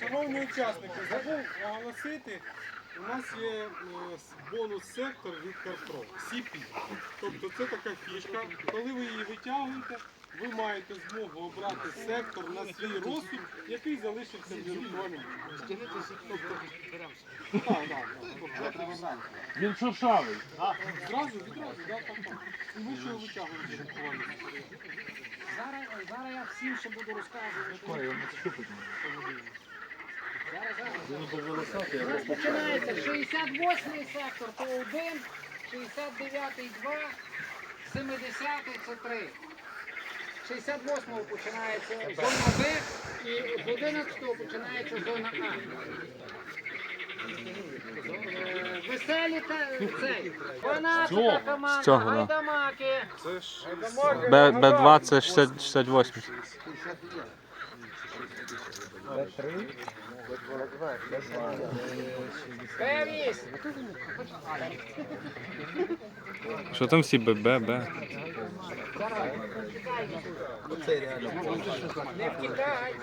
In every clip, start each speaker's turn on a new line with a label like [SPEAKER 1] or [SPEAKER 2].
[SPEAKER 1] Шановні учасники, забув оголосити. У нас є е, бонус-сектор від CarPro, CP. Тобто це така фішка. Коли ви її витягуєте, ви маєте змогу обрати сектор на свій розсуд, який залишився в так.
[SPEAKER 2] Він шершавий.
[SPEAKER 1] Зразу, відразу, так, так, так. І ми ще витягуємо.
[SPEAKER 3] Зараз, зараз я всім ще буду розказувати. У нас починається 68-й сектор, то 1, 69-й 2, 70-й це 3. 68-го починається зона Б і з 11-го починається зона А. Е, Веселі та цей. 12 команда,
[SPEAKER 4] цього, да.
[SPEAKER 3] гайдамаки.
[SPEAKER 4] Б, Б2 це 60, 68.
[SPEAKER 3] Б8.
[SPEAKER 4] Що там всі ББ, Б, Б, Б?
[SPEAKER 3] Не втікай.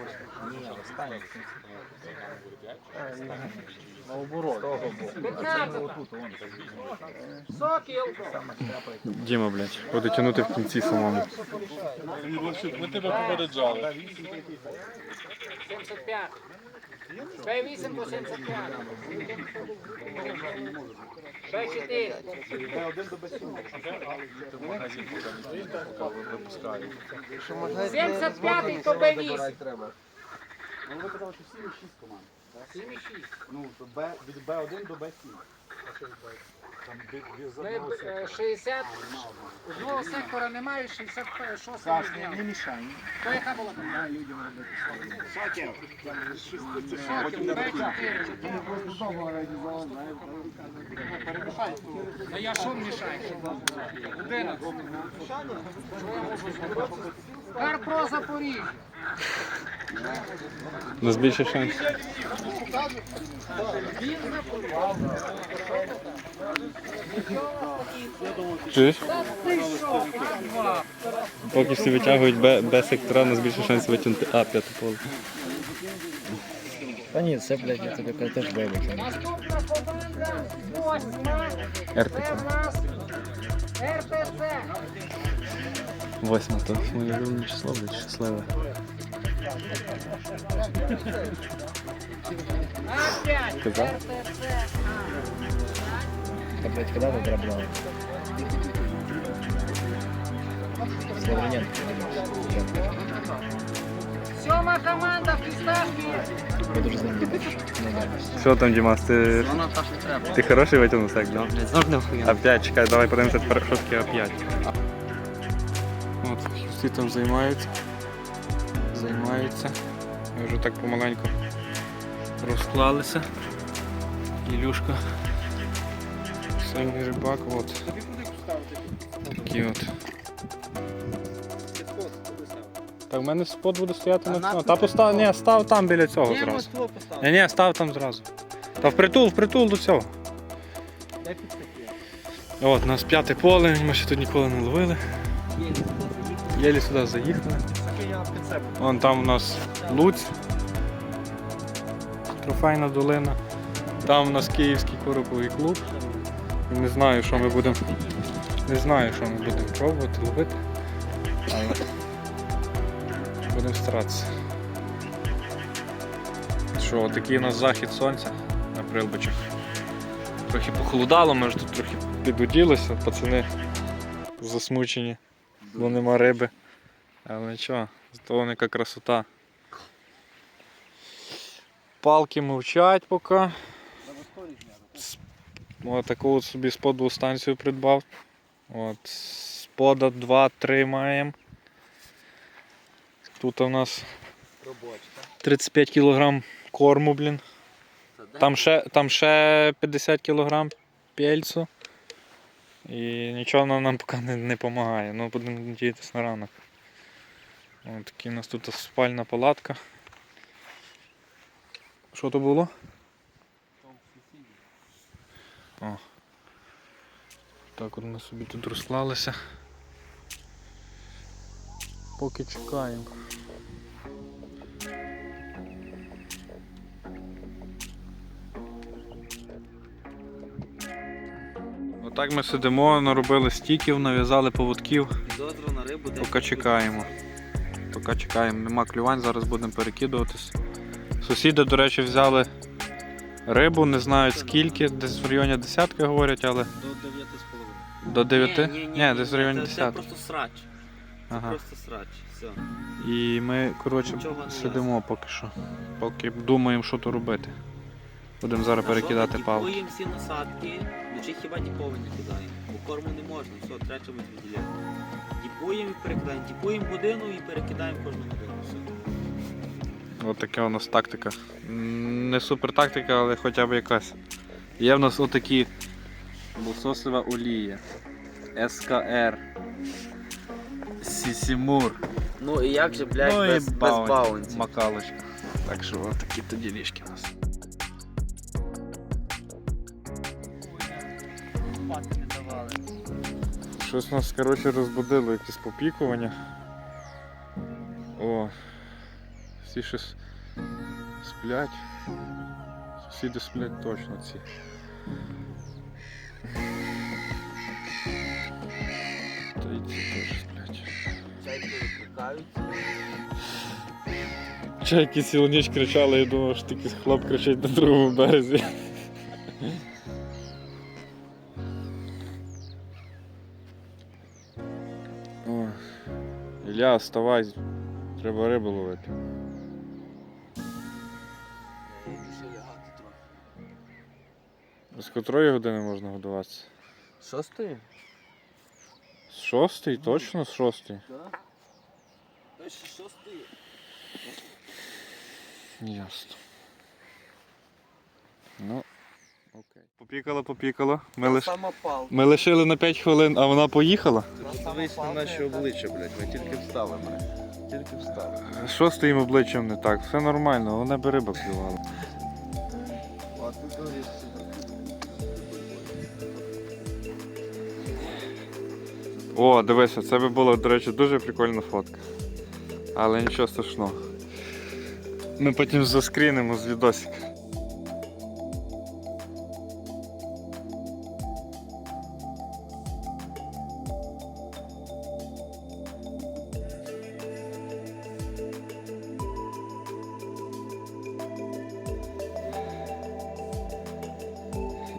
[SPEAKER 2] Наоборот.
[SPEAKER 3] Сокіл.
[SPEAKER 4] Діма, блядь, буде тягнути в кінці самому.
[SPEAKER 2] Ми тебе попереджали.
[SPEAKER 3] 75. Б8 до 75. Б4.
[SPEAKER 2] Випускають.
[SPEAKER 3] 75 то Б8.
[SPEAKER 5] Ну, ви казали, що 7,6 команд.
[SPEAKER 3] 7,6.
[SPEAKER 5] Ну, то Б, від Б1 до Б7.
[SPEAKER 3] Ми е, 60. Одного сектора немає, 66
[SPEAKER 5] Саш,
[SPEAKER 3] не
[SPEAKER 5] не, мішай.
[SPEAKER 3] То яка була там?
[SPEAKER 5] Людям робити своє.
[SPEAKER 3] Сокіл, Б4. Ну я що мішаю? 11. Що я можу зробити? Карпро Запоріжжя.
[SPEAKER 4] У нас більше. Чуєш?
[SPEAKER 3] Павла?
[SPEAKER 4] Поки всі витягують Б, Б сектора, у нас більше шансів витягнути А, п'яте поле.
[SPEAKER 6] Та ні, це, блядь, я тобі кажу, теж вибачу.
[SPEAKER 3] Наступна команда восьма. Це в нас РТЦ.
[SPEAKER 4] Восьма, то моє любиме число, блядь, щасливе.
[SPEAKER 3] Опять
[SPEAKER 4] Сказав?
[SPEAKER 3] РТЦ.
[SPEAKER 6] Та, блядь, коли ви дробляли? Славрененко.
[SPEAKER 3] Сьома команда фісташки.
[SPEAKER 6] Я дуже з ним не бачу. Не знаю.
[SPEAKER 4] Що там, Дімас, ти, ти хороший витягнув сек, да? А5, чекай, давай подивимося тепер, що таке А5. От, всі там займаються. Займаються. Ми вже так помаленьку розклалися. Ілюшка. Сильний рибак, от. Такі от. Так, в мене спот буде стояти на цьому. Та постав, ні, став там біля цього зразу. Ні, ні, став там зразу. Та впритул, впритул до цього. От, у нас п'яте поле, ми ще тут ніколи не ловили. Єлі сюди заїхали. Вон там у нас Луць. Трофейна долина. Там у нас Київський короповий клуб. І не знаю, що ми будемо. Не знаю, що ми будемо пробувати ловити. Але будемо старатися. Що, такий у нас захід сонця на прилбичах. Трохи похолодало, ми ж тут трохи підуділися, пацани засмучені, бо нема риби. Але нічого, зато яка красота. Палки мовчать поки. От таку от собі сподову станцію придбав. От, спода 2-3 маємо. Тут у нас 35 кг корму, блін. Там ще, там ще 50 кг пельцу. І нічого нам поки не, допомагає. Ну, будемо надіятися на ранок. Ось такі у нас тут спальна палатка. Що то було? О. Так от ми собі тут розслалися. Поки чекаємо. Отак ми сидимо, наробили стіків, нав'язали поводків. Поки чекаємо. Поки чекаємо, нема клювань, зараз будемо перекидуватись. Сусіди, до речі, взяли рибу, не знають скільки, десь в районі десятки говорять, але
[SPEAKER 1] до 9,5.
[SPEAKER 4] до 9?
[SPEAKER 1] Ні, ні, ні,
[SPEAKER 4] Ні, десь в районі
[SPEAKER 1] це, це
[SPEAKER 4] 10.
[SPEAKER 1] просто срач. Це
[SPEAKER 4] Ага.
[SPEAKER 1] просто срач. Все.
[SPEAKER 4] І ми, коротше,
[SPEAKER 1] Нічого не
[SPEAKER 4] сидимо поки що. Поки думаємо, що то робити. Будемо зараз перекидати палки.
[SPEAKER 1] Діпуємо всі насадки, вночі хіба діпові не кидаємо. Бо корму не можна, все, треба чимось відділяти. Діпуємо і перекидаємо. Діпуємо годину і перекидаємо кожну годину. Все.
[SPEAKER 4] От така у нас тактика. Не супер тактика, але хоча б якась. Є в нас отакі лосослива олія. СКР. Сісімур.
[SPEAKER 1] Ну і як же, блядь,
[SPEAKER 4] Ну
[SPEAKER 1] без, без
[SPEAKER 4] баунті.
[SPEAKER 1] баунті.
[SPEAKER 4] Макалочка. Так що от такі тоді ліжки у нас. Щось нас, коротше, розбудило, якісь попікування. О, всі щось сплять. Сусіди сплять точно ці. Та й ці теж сплять.
[SPEAKER 1] Чайки викликаються.
[SPEAKER 4] Чайки цілу ніч кричали, я думав, що такий хлоп кричить на другому березі. Ілля, вставай, треба рибу ловити. З котрої години можна годуватися?
[SPEAKER 1] Шостої?
[SPEAKER 4] З шостої? Точно з шостої?
[SPEAKER 1] Так. Пише шостої.
[SPEAKER 4] Ясно. Ну, окей. Попікала, попікала. Ми, лиш... Ми лишили на 5 хвилин, а вона поїхала.
[SPEAKER 6] Дивись на наші обличчя, блядь, ми тільки встали, мене. Тільки встали.
[SPEAKER 4] Що з твоїм обличчям не так? Все нормально, головне би риба клювала. О, дивися, це би була, до речі, дуже прикольна фотка. Але нічого страшного. Ми потім заскрінимо з відосика.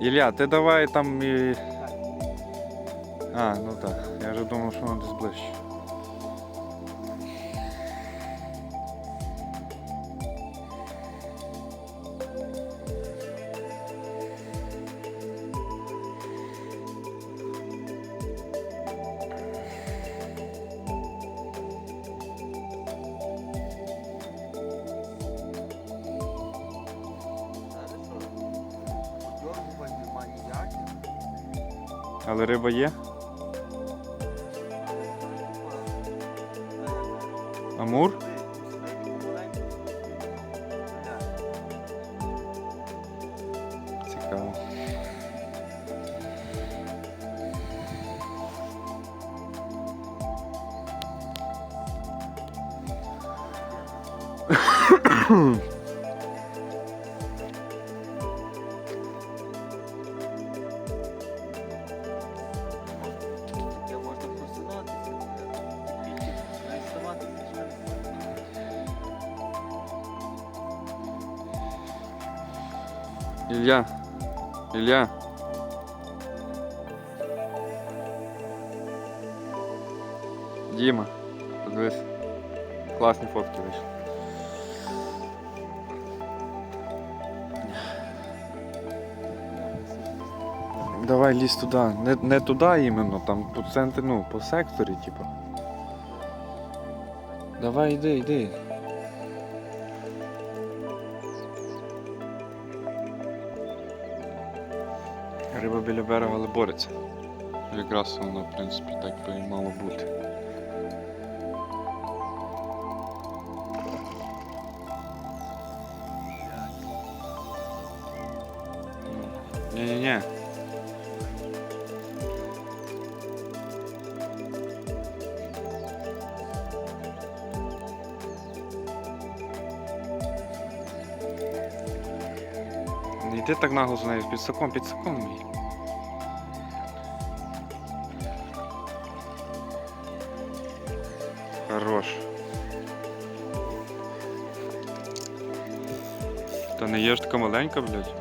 [SPEAKER 4] Ілля, ти давай там і. А, ну так. Я вже думав, що воно десь ближче. Але риба є? Амур? Ілля. Діма, подивись. Класні фотки вийшли. Давай лізь туди. Не, не туди іменно, там по центрі, ну, по секторі, типу. Давай йди, йди. Біля берега, але бореться. Якраз воно, в принципі, так би і мало бути. Ні-ні-ні. Не йди так нагло за нею, під саком, під саком мій. Така маленька, блядь.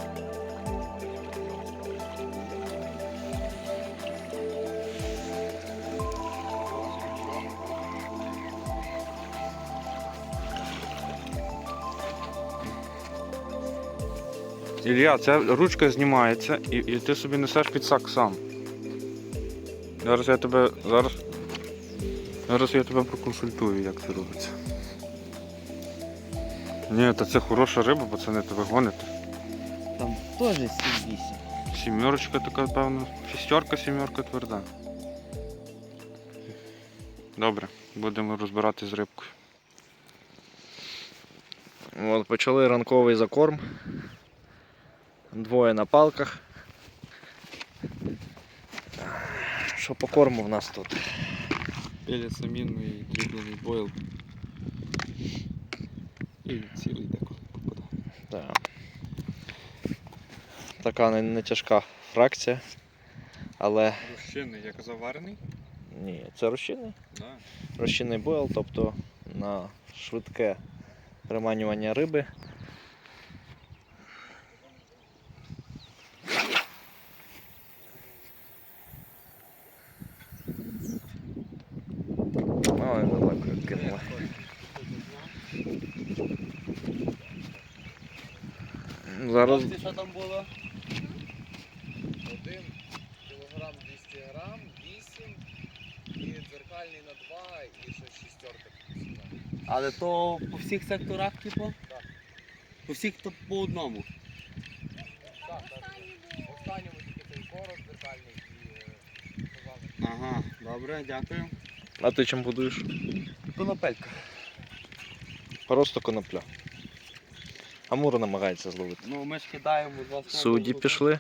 [SPEAKER 4] Ілля, ця ручка знімається і, і ти собі несеш підсак сам. Зараз я тебе. Зараз. Зараз я тебе проконсультую, як це робиться. Ні, та це хороша риба, пацани, тебе гонити.
[SPEAKER 7] Там теж 7-8.
[SPEAKER 4] Сімерочка така, певно. Шістерка, сімерка тверда. Добре, будемо розбиратись з рибкою.
[SPEAKER 6] От, почали ранковий закорм. Двоє на палках. Що по корму в нас тут?
[SPEAKER 4] Пелець і дріблений бойл. І цілий деколи попадає.
[SPEAKER 6] Да. Така не, не тяжка фракція. Але
[SPEAKER 4] Розчинний, як заварений?
[SPEAKER 6] ні, це розчинний.
[SPEAKER 4] Да.
[SPEAKER 6] Розчинний бойл, тобто на швидке приманювання риби. Ой, далеко кинула. Зараз
[SPEAKER 2] що там було?
[SPEAKER 8] 1 кілограм 200 грам, 8 і дзеркальний на 2 і ще шістерка.
[SPEAKER 1] Але то по всіх секторах, типу?
[SPEAKER 8] Так.
[SPEAKER 1] По всіх то по одному.
[SPEAKER 8] Так, так. Останньому тільки цей короб дзеркальний і е, казали.
[SPEAKER 1] Ага, добре, дякую.
[SPEAKER 6] А ти чим будуєш?
[SPEAKER 1] Конопелька.
[SPEAKER 6] Просто конопля. Амура намагається зловити.
[SPEAKER 1] Ну ми ж кидаємо два слова.
[SPEAKER 6] Судді пішли.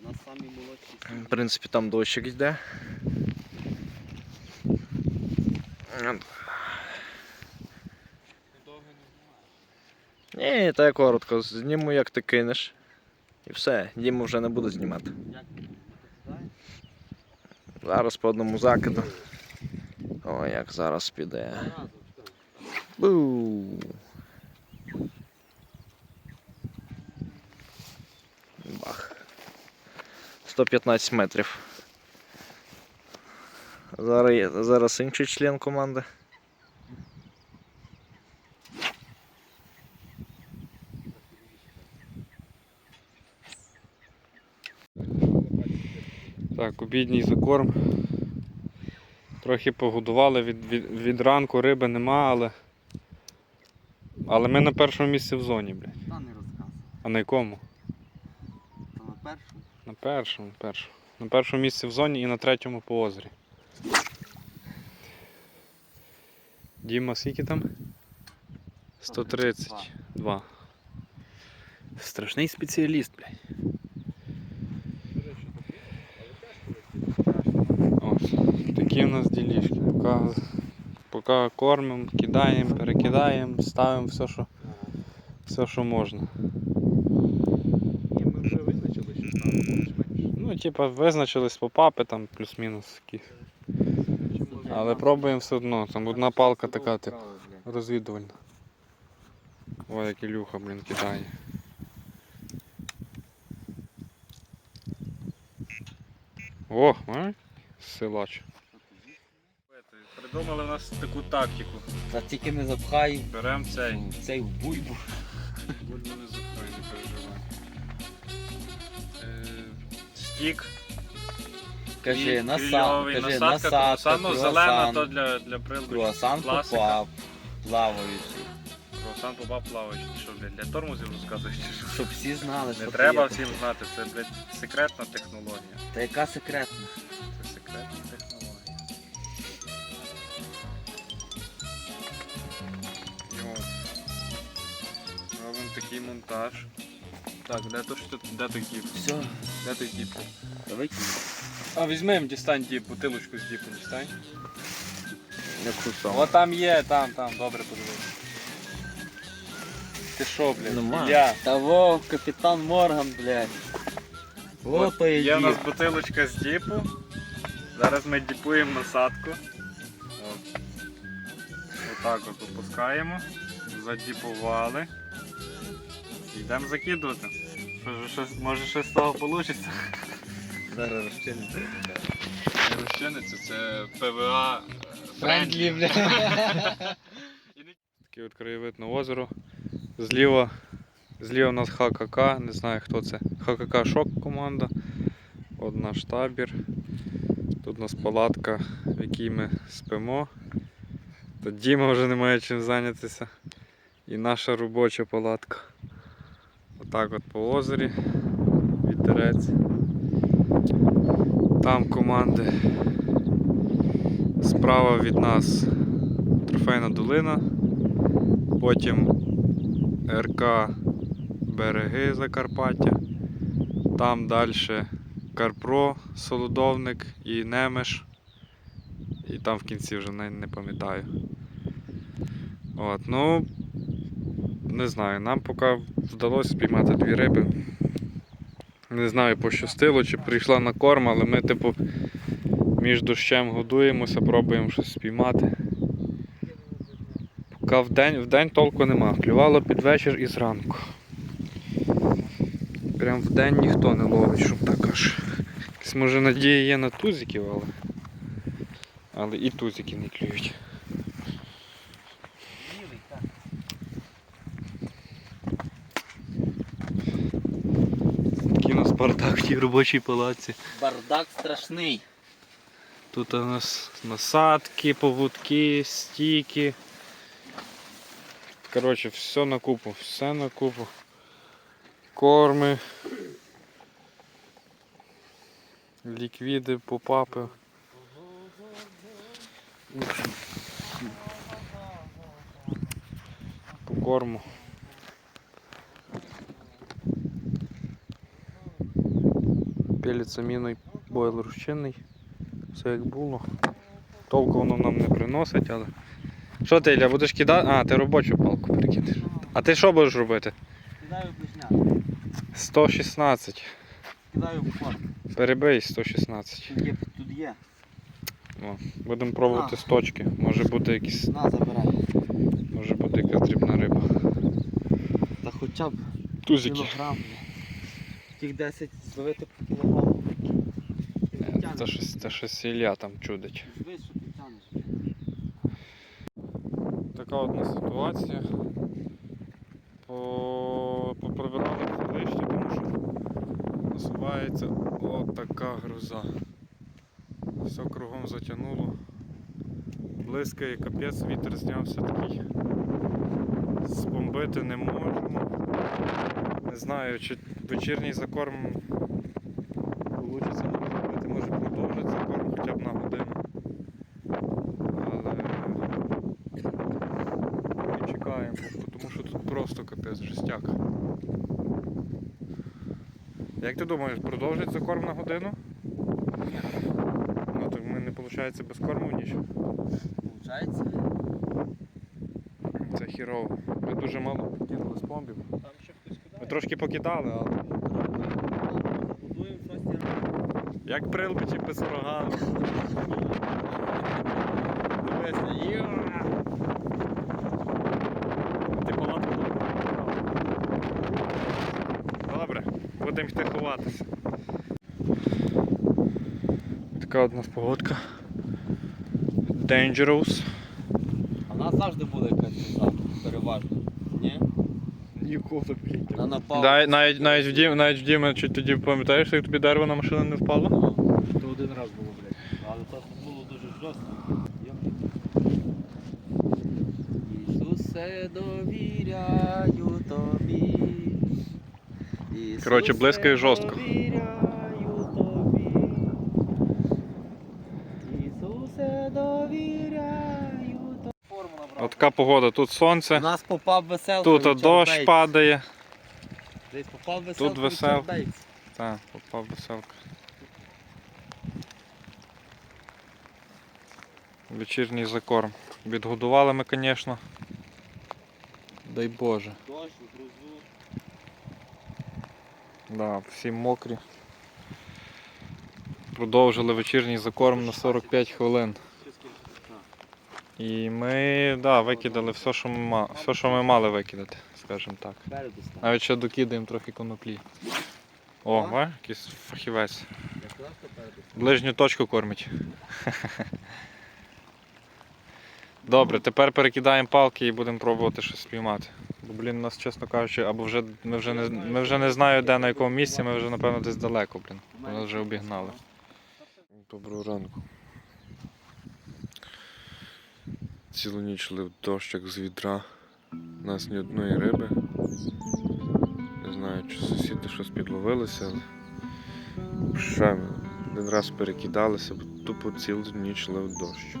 [SPEAKER 1] На самі молодші.
[SPEAKER 6] В принципі, там дощик йде. Ні, та я коротко. Зніму, як ти кинеш. І все, Діму вже не буду знімати. Зараз по одному закиду. О, як зараз піде. Бу. Бах. 115 метрів. Зараз, зараз інший член команди.
[SPEAKER 4] Так, обідній закорм. Трохи погодували від, від, від ранку риби нема, але. Але ми на першому місці в зоні, блядь.
[SPEAKER 1] Та не розказуй.
[SPEAKER 4] А на якому?
[SPEAKER 1] То на першому.
[SPEAKER 4] На першому, першому. На першому місці в зоні і на третьому по озері. Діма, скільки там? 132. Страшний спеціаліст, блядь. Ось, такі в нас ділішки. Поки, кормимо, кидаємо, перекидаємо, ставимо все, що, все, що можна.
[SPEAKER 2] І Ми вже визначили, що там більш-менш.
[SPEAKER 4] Ну, типа, визначились попапи там плюс-мінус якісь. Але пробуємо все одно. Там одна палка така, типу, розвідувальна. Ой, як Ілюха, блін, кидає. О, ай, силач. Придумали в нас таку тактику.
[SPEAKER 1] Та тільки не запхай
[SPEAKER 4] Беремо цей.
[SPEAKER 1] цей в бульбу.
[SPEAKER 4] Бульбу не запхай, не переживай. Е, Стік.
[SPEAKER 1] Кажи,
[SPEAKER 4] і
[SPEAKER 1] насад,
[SPEAKER 4] кльовий,
[SPEAKER 1] кажи,
[SPEAKER 4] насадка,
[SPEAKER 1] насадка,
[SPEAKER 4] зелена
[SPEAKER 1] круасан,
[SPEAKER 4] то для, для приладу.
[SPEAKER 1] круасан попав, плаваючий.
[SPEAKER 4] Круасан попав плаваючий. Що, блядь, для тормозів розказуєш чи що?
[SPEAKER 1] Щоб всі знали,
[SPEAKER 4] Не
[SPEAKER 1] що
[SPEAKER 4] треба всім знати, це, блядь, секретна технологія.
[SPEAKER 1] Та яка секретна?
[SPEAKER 4] Це секретна технологія. Такий монтаж. Так, де то що де той діп?
[SPEAKER 1] Все,
[SPEAKER 4] Де той діп?
[SPEAKER 1] давайте.
[SPEAKER 4] А візьмемо, дістань діп, бутилочку з діпом дістань.
[SPEAKER 6] Яку саме?
[SPEAKER 4] О, там є, там, там, добре подивись. Ти що, блядь?
[SPEAKER 6] Нема.
[SPEAKER 4] Я.
[SPEAKER 1] Того, капітан Морган, блядь. О,
[SPEAKER 4] Є
[SPEAKER 1] є
[SPEAKER 4] в нас бутилочка з діпу. Зараз ми діпуємо насадку. От. Отак от опускаємо. Задіпували. Йдемо закидувати. Може щось, може щось з того вийде.
[SPEAKER 6] Зараз розчиниться.
[SPEAKER 4] Не розчиниться, це ПВА
[SPEAKER 7] Френдлі, бля.
[SPEAKER 4] Такий от краєвид на озеро. Зліва, зліва у нас ХКК, не знаю хто це. ХКК Шок команда. От наш табір. Тут у нас палатка, в якій ми спимо. Тут Діма вже не має чим зайнятися. І наша робоча палатка. Отак от по озері. Вітерець. Там команди. Справа від нас трофейна долина. Потім РК Береги Закарпаття. Там далі Карпро, Солодовник і Немеш. І там в кінці вже не, не пам'ятаю. От, ну, не знаю, нам поки вдалося спіймати дві риби. Не знаю, пощастило, чи прийшла на корм, але ми, типу, між дощем годуємося, пробуємо щось спіймати. Поки вдень, вдень толку нема. Клювало під вечір і зранку. Прям вдень ніхто не ловить, щоб так аж. Якась може надія є на тузиків, але. Але і тузики не клюють. Такий у нас бардак в тій робочій палаці.
[SPEAKER 1] Бардак страшний.
[SPEAKER 4] Тут у нас насадки, поводки, стійки. Коротше, все на купу, все на купу. Корми. Ліквіди, попапи. По корму. Пелиться міною бойлер чинний. Все як було. Толку воно нам не приносить, але. Що ти, Ілля, будеш кидати? А, ти робочу палку перекидаєш. А ти що будеш робити?
[SPEAKER 1] Кидаю ближня.
[SPEAKER 4] 116.
[SPEAKER 1] Кидаю форт.
[SPEAKER 4] Перебий 116.
[SPEAKER 1] Тут є, тут є.
[SPEAKER 4] Будемо пробувати з точки. Може бути якісь.
[SPEAKER 1] На, забирай.
[SPEAKER 4] Може бути якась дрібна риба.
[SPEAKER 1] Та хоча б
[SPEAKER 4] Тузики.
[SPEAKER 1] кілограм. Тих 10 зловити по кілограму.
[SPEAKER 4] Це щось, це щось Ілля там чудить.
[SPEAKER 1] Дивись, що ти тянеш.
[SPEAKER 4] Така одна ситуація. По... Попровірали лишні, тому що насувається отака груза. Все кругом затягнуло. Блискає капець, вітер знявся такий. Спомбити не можемо. Не знаю, чи вечірній закорм вийде зробити, може продовжити закорм хоча б на годину. Але і чекаємо, тому що тут просто капець жестяк. Як ти думаєш, продовжить закорм на годину? Ну так ми не виходить без корму ніч.
[SPEAKER 1] Получається?
[SPEAKER 4] Це хірово. Ми дуже мало кинули з бомбів. Трошки покидали, але як прилбичі без йо! Ти палатку Добре, будемо йти ховатися. Така одна погодка. Dangerous.
[SPEAKER 1] А нас завжди буде якась переважно. Ні?
[SPEAKER 4] Ніколи, блядь.
[SPEAKER 1] На напав.
[SPEAKER 4] Навіть, навіть, навіть, в Дім, навіть в Діме, чи тоді пам'ятаєш, як тобі дерево на машину не впало?
[SPEAKER 2] То один раз було, блядь.
[SPEAKER 1] Але то було дуже жорстко. Ісусе, довіряю тобі. Ісусе,
[SPEAKER 4] Коротше, блискає жорстко.
[SPEAKER 1] Довіряю тобі. Ісусе, довіряю тобі. Форму набрав.
[SPEAKER 4] От така погода, тут
[SPEAKER 1] У
[SPEAKER 4] сонце,
[SPEAKER 1] нас попав веселка.
[SPEAKER 4] тут дощ падає.
[SPEAKER 1] Десь попав веселка.
[SPEAKER 4] Тут весел-
[SPEAKER 1] Richard Bates.
[SPEAKER 4] Так, попав веселка. Вечірній закорм. Відгодували ми, звісно. Дай Боже.
[SPEAKER 1] Дощ, грузу.
[SPEAKER 4] Да, всі мокрі. продовжили вечірній закорм на 45 хвилин. І ми да, викидали все, що ми, все, що ми мали викидати, скажімо так. Навіть ще докидаємо трохи коноплі. О, ва, якийсь фахівець. Ближню точку кормить. Добре, тепер перекидаємо палки і будемо пробувати щось спіймати. Бо, блін, нас, чесно кажучи, або вже ми вже не ми вже не знаю, де на якому місці, ми вже напевно десь далеко, блін. Ми вже обігнали.
[SPEAKER 6] Доброго ранку. Цілу ніч лив дощ як з відра. У нас ні одної риби. Не знаю, чи сусіди щось підловилися, але ще один раз перекидалися, бо тупо цілу ніч лив дощ.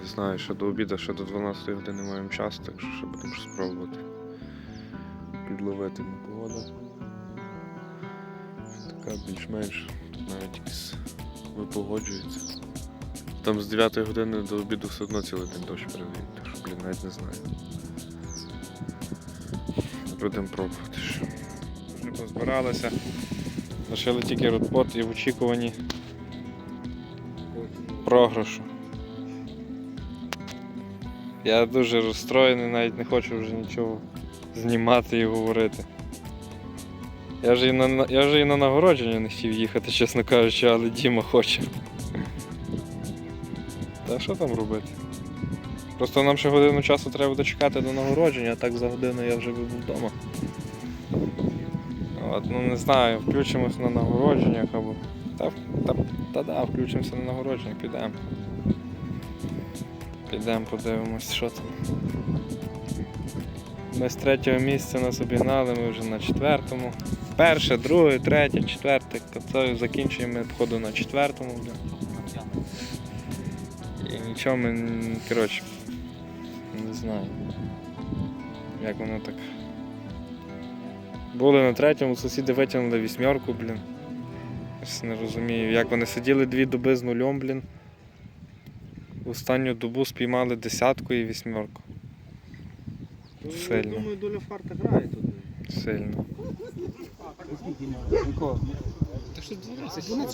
[SPEAKER 6] Не знаю, ще до обіду, ще до 12 години маємо час, так що ще будемо спробувати підловити погода. Така більш-менш навіть якось випогоджується. Там з 9 години до обіду все одно цілий день дощ перевів, так що, блін, навіть не знаю. Будемо пробувати. ще.
[SPEAKER 4] Вже позбиралися. Лишили тільки ротпот і в очікуванні програшу. Я дуже розстроєний, навіть не хочу вже нічого знімати і говорити. Я вже і на, я вже і на нагородження не хотів їхати, чесно кажучи, але Діма хоче. Та що там робити? Просто нам ще годину часу треба дочекати до нагородження, а так за годину я вже би був вдома. От, ну не знаю, включимось на нагородженнях або. Та, та, та да, включимося на нагородженнях, підемо. Підемо, подивимось, що там. Ми з третього місця нас обігнали, ми вже на четвертому. Перше, друге, третє, четверте. Це закінчуємо походу на четвертому. І нічого ми, коротше, не знаю. Як воно так. Були на третьому, сусіди витягнули вісьмерку, блін. Ось не розумію, як вони сиділи дві доби з нульом, блін. Останню добу спіймали десятку і вісьмерку. Сильно.
[SPEAKER 2] Думаю, доля фарта грає тут.
[SPEAKER 4] Сильно.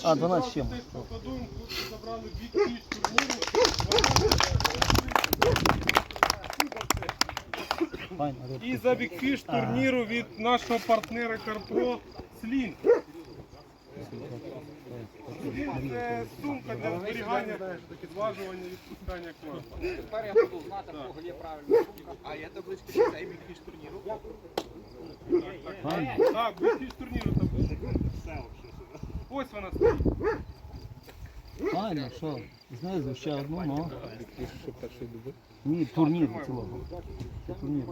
[SPEAKER 7] А, 12 чим?
[SPEAKER 9] Забрали.
[SPEAKER 7] Файно,
[SPEAKER 9] І за бікфіш турніру від нашого партнера Карпро Слін. Це сумка для зберігання, підважування, відпускання класу.
[SPEAKER 3] Тепер я буду знати, в кого є правильно.
[SPEAKER 8] А є табличка, це бікфіш турніру?
[SPEAKER 9] Так, бікфіш турніру там. Ось вона стоїть.
[SPEAKER 7] Файно, що? Знизу ще одну, ну. Ні, турнір цілого. Це турнір.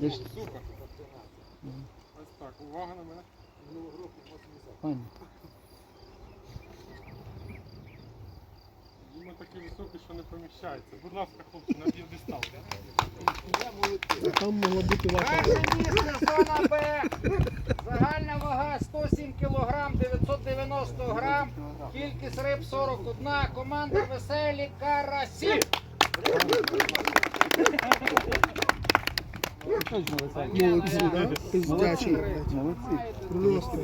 [SPEAKER 7] Де ж
[SPEAKER 9] Супер. Ось так, увага на мене.
[SPEAKER 7] файно.
[SPEAKER 9] Він такий високий, що не поміщається. Будь ласка, хлопці, на п'єдестал.
[SPEAKER 3] Перше місце зона Б. Загальна вага 107 кг 990 грам. Кількість риб 41. Команда веселі карасі.
[SPEAKER 7] Молодці, Молодці. Молодці.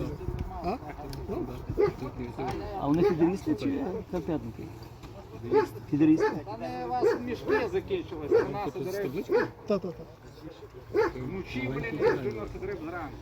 [SPEAKER 7] А вони фідерісти чи карпятники? Фідерісти?
[SPEAKER 3] Та не у вас мішки закінчились. У нас до речі. Вночі, блін, 90 риб зранку.